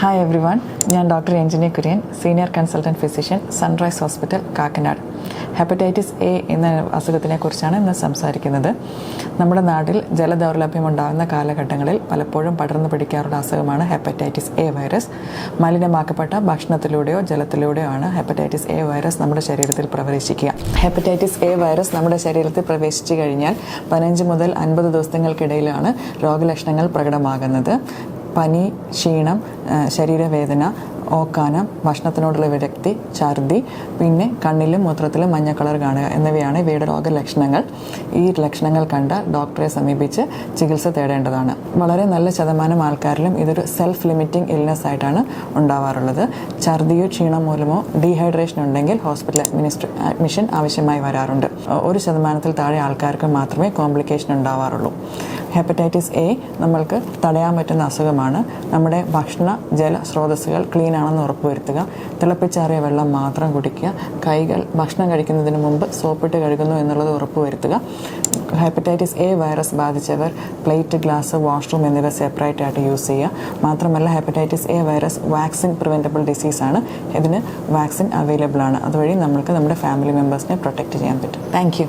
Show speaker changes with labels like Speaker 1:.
Speaker 1: Hi everyone ഞാൻ doctor Enjini Kurian senior consultant physician Sunrise hospital Kakkanad. Hepatitis A എന്ന അസുഖത്തിനെ കുറിച്ചാണ് ഇന്ന് സംസാരിക്കുന്നത്. നമ്മുടെ നാട്ടിൽ ജലദൗർലഭ്യം ഉണ്ടാകുന്ന കാലഘട്ടങ്ങളിൽ പലപ്പോഴും പടർന്നു പിടിക്കാറുള്ള അസുഖമാണ് ഹെപ്പറ്റൈറ്റിസ് എ വൈറസ്. മലിനമാക്കപ്പെട്ട ഭക്ഷണത്തിലൂടെയോ ജലത്തിലൂടെയോ ആണ് ഹെപ്പറ്റൈറ്റിസ് എ വൈറസ് നമ്മുടെ ശരീരത്തിൽ പ്രവേശിക്കുക. ഹെപ്പറ്റൈറ്റിസ് എ വൈറസ് നമ്മുടെ ശരീരത്തിൽ പ്രവേശിച്ചു കഴിഞ്ഞാൽ പതിനഞ്ച് മുതൽ അൻപത് ദിവസങ്ങൾക്കിടയിലാണ് രോഗലക്ഷണങ്ങൾ പ്രകടമാകുന്നത്. പനി ക്ഷീണം ശരീരവേദന ഓക്കാനം ഭക്ഷണത്തിനോടുള്ള വിരക്തി ഛർദി പിന്നെ കണ്ണിലും മൂത്രത്തിലും മഞ്ഞ കളർ കാണുക എന്നിവയാണ് ഇവയുടെ രോഗലക്ഷണങ്ങൾ. ഈ ലക്ഷണങ്ങൾ കണ്ട ഡോക്ടറെ സമീപിച്ച് ചികിത്സ തേടേണ്ടതാണ്. വളരെ നല്ല ശതമാനം ആൾക്കാരിലും ഇതൊരു സെൽഫ് ലിമിറ്റിംഗ് ഇൽനെസ് ആയിട്ടാണ് ഉണ്ടാവാറുള്ളത്. ഛർദിയോ ക്ഷീണം മൂലമോ ഡീഹൈഡ്രേഷൻ ഉണ്ടെങ്കിൽ ഹോസ്പിറ്റൽ അഡ്മിനിസ്ട്രേ അഡ്മിഷൻ ആവശ്യമായി വരാറുണ്ട്. ഒരു ശതമാനത്തിൽ താഴെ ആൾക്കാർക്ക് മാത്രമേ കോംപ്ലിക്കേഷൻ ഉണ്ടാവാറുള്ളൂ. ഹെപ്പറ്റൈറ്റിസ് എ നമ്മൾക്ക് തടയാൻ പറ്റുന്ന അസുഖമാണ്. നമ്മുടെ ഭക്ഷണ ജല സ്രോതസ്സുകൾ ക്ലീൻ ആണെന്ന് ഉറപ്പുവരുത്തുക തിളപ്പിച്ചാറിയ വെള്ളം മാത്രം കുടിക്കുക. കൈകൾ ഭക്ഷണം കഴിക്കുന്നതിന് മുമ്പ് സോപ്പിട്ട് കഴുകുന്നു എന്നുള്ളത് ഉറപ്പുവരുത്തുക ഹെപ്പറ്റൈറ്റിസ് എ വൈറസ് ബാധിച്ചവർ പ്ലേറ്റ് ഗ്ലാസ് വാഷ്റൂം എന്നിവ സെപ്പറേറ്റ് ആയിട്ട് യൂസ് ചെയ്യുക. മാത്രമല്ല hepatitis A virus vaccine preventable ഡിസീസാണ് ഇതിന് വാക്സിൻ അവൈലബിൾ ആണ്. അതുവഴി നമ്മൾക്ക് നമ്മുടെ ഫാമിലി മെമ്പേഴ്സിനെ പ്രൊട്ടക്റ്റ് ചെയ്യാൻ പറ്റും. താങ്ക്